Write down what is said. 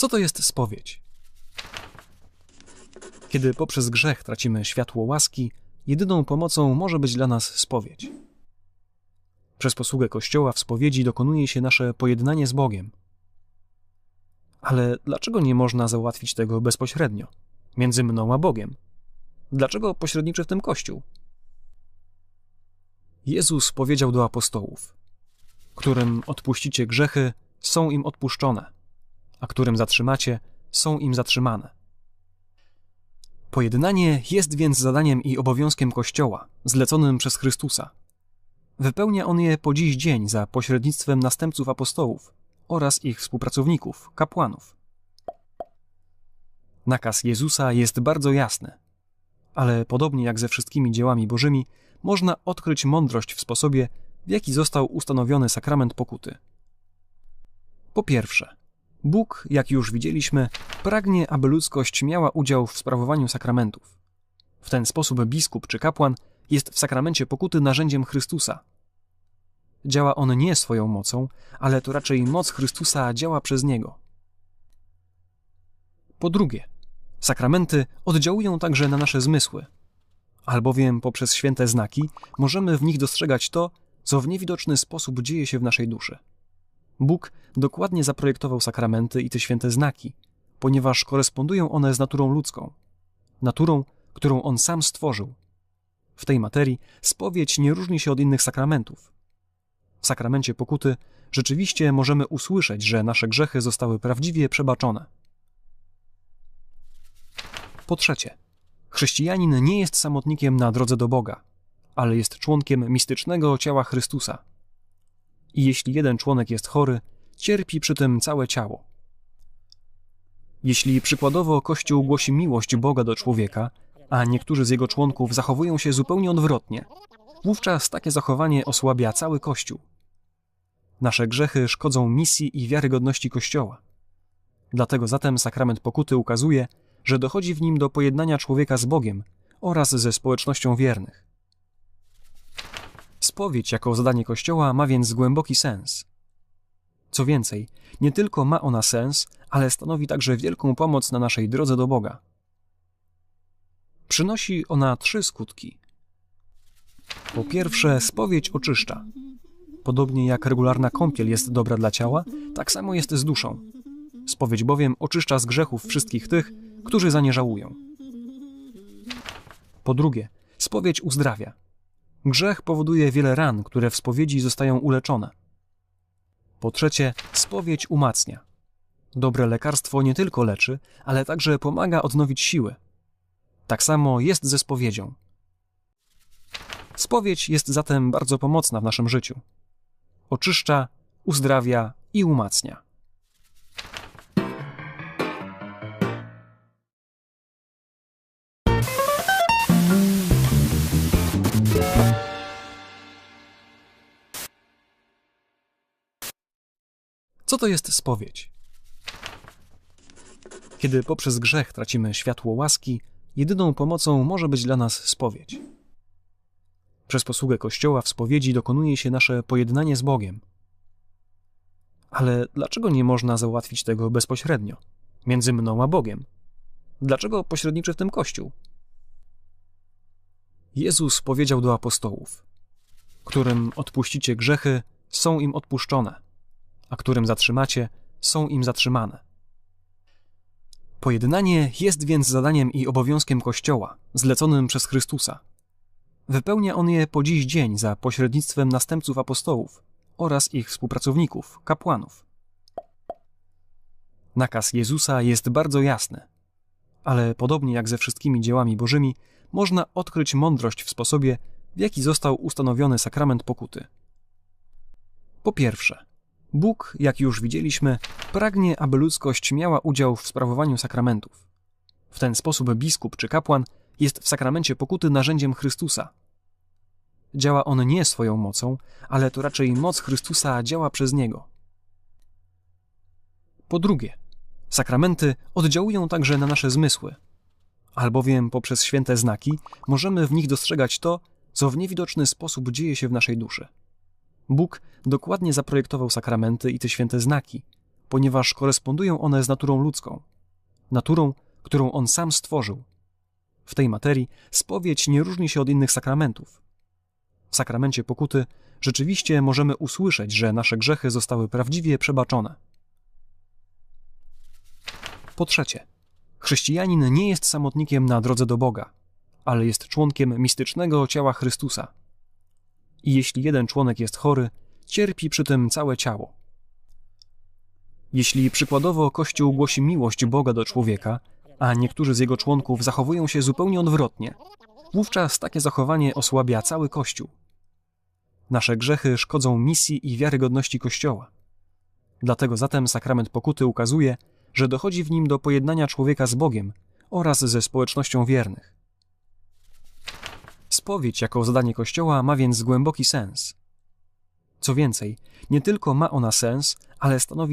Co to jest spowiedź? Kiedy poprzez grzech tracimy światło łaski, jedyną pomocą może być dla nas spowiedź. Przez posługę Kościoła w spowiedzi dokonuje się nasze pojednanie z Bogiem. Ale dlaczego nie można załatwić tego bezpośrednio, między mną a Bogiem? Dlaczego pośredniczy w tym Kościół? Jezus powiedział do apostołów: Którym odpuścicie grzechy, są im odpuszczone, a którym zatrzymacie, są im zatrzymane. Pojednanie jest więc zadaniem i obowiązkiem Kościoła, zleconym przez Chrystusa. Wypełnia on je po dziś dzień za pośrednictwem następców apostołów oraz ich współpracowników, kapłanów. Nakaz Jezusa jest bardzo jasny, ale podobnie jak ze wszystkimi dziełami Bożymi, można odkryć mądrość w sposobie, w jaki został ustanowiony sakrament pokuty. Po pierwsze, Bóg, jak już widzieliśmy, pragnie, aby ludzkość miała udział w sprawowaniu sakramentów. W ten sposób biskup czy kapłan jest w sakramencie pokuty narzędziem Chrystusa. Działa on nie swoją mocą, ale to raczej moc Chrystusa działa przez niego. Po drugie, sakramenty oddziałują także na nasze zmysły, albowiem poprzez święte znaki możemy w nich dostrzegać to, co w niewidoczny sposób dzieje się w naszej duszy. Bóg dokładnie zaprojektował sakramenty i te święte znaki, ponieważ korespondują one z naturą ludzką, naturą, którą On sam stworzył. W tej materii spowiedź nie różni się od innych sakramentów. W sakramencie pokuty rzeczywiście możemy usłyszeć, że nasze grzechy zostały prawdziwie przebaczone. Po trzecie, chrześcijanin nie jest samotnikiem na drodze do Boga, ale jest członkiem mistycznego ciała Chrystusa – i jeśli jeden członek jest chory, cierpi przy tym całe ciało. Jeśli przykładowo Kościół głosi miłość Boga do człowieka, a niektórzy z jego członków zachowują się zupełnie odwrotnie, wówczas takie zachowanie osłabia cały Kościół. Nasze grzechy szkodzą misji i wiarygodności Kościoła. Dlatego zatem sakrament pokuty ukazuje, że dochodzi w nim do pojednania człowieka z Bogiem oraz ze społecznością wiernych. Spowiedź jako zadanie Kościoła ma więc głęboki sens. Co więcej, nie tylko ma ona sens, ale stanowi także wielką pomoc na naszej drodze do Boga. Przynosi ona trzy skutki. Po pierwsze, spowiedź oczyszcza. Podobnie jak regularna kąpiel jest dobra dla ciała, tak samo jest z duszą. Spowiedź bowiem oczyszcza z grzechów wszystkich tych, którzy za nie żałują. Po drugie, spowiedź uzdrawia. Grzech powoduje wiele ran, które w spowiedzi zostają uleczone. Po trzecie, spowiedź umacnia. Dobre lekarstwo nie tylko leczy, ale także pomaga odnowić siły. Tak samo jest ze spowiedzią. Spowiedź jest zatem bardzo pomocna w naszym życiu. Oczyszcza, uzdrawia i umacnia. Co to jest spowiedź? Kiedy poprzez grzech tracimy światło łaski, jedyną pomocą może być dla nas spowiedź. Przez posługę Kościoła w spowiedzi dokonuje się nasze pojednanie z Bogiem. Ale dlaczego nie można załatwić tego bezpośrednio, między mną a Bogiem? Dlaczego pośredniczy w tym Kościół? Jezus powiedział do apostołów: Którym odpuścicie grzechy, są im odpuszczone a którym zatrzymacie, są im zatrzymane. Pojednanie jest więc zadaniem i obowiązkiem Kościoła, zleconym przez Chrystusa. Wypełnia on je po dziś dzień za pośrednictwem następców apostołów oraz ich współpracowników, kapłanów. Nakaz Jezusa jest bardzo jasny, ale podobnie jak ze wszystkimi dziełami Bożymi, można odkryć mądrość w sposobie, w jaki został ustanowiony sakrament pokuty. Po pierwsze, Bóg, jak już widzieliśmy, pragnie, aby ludzkość miała udział w sprawowaniu sakramentów. W ten sposób biskup czy kapłan jest w sakramencie pokuty narzędziem Chrystusa. Działa on nie swoją mocą, ale to raczej moc Chrystusa działa przez niego. Po drugie, sakramenty oddziałują także na nasze zmysły, albowiem poprzez święte znaki możemy w nich dostrzegać to, co w niewidoczny sposób dzieje się w naszej duszy. Bóg dokładnie zaprojektował sakramenty i te święte znaki, ponieważ korespondują one z naturą ludzką, naturą, którą On sam stworzył. W tej materii spowiedź nie różni się od innych sakramentów. W sakramencie pokuty rzeczywiście możemy usłyszeć, że nasze grzechy zostały prawdziwie przebaczone. Po trzecie, chrześcijanin nie jest samotnikiem na drodze do Boga, ale jest członkiem mistycznego ciała Chrystusa. I jeśli jeden członek jest chory, cierpi przy tym całe ciało. Jeśli przykładowo Kościół głosi miłość Boga do człowieka, a niektórzy z jego członków zachowują się zupełnie odwrotnie, wówczas takie zachowanie osłabia cały Kościół. Nasze grzechy szkodzą misji i wiarygodności Kościoła. Dlatego zatem sakrament pokuty ukazuje, że dochodzi w nim do pojednania człowieka z Bogiem oraz ze społecznością wiernych. Spowiedź jako zadanie Kościoła ma więc głęboki sens. Co więcej, nie tylko ma ona sens, ale stanowi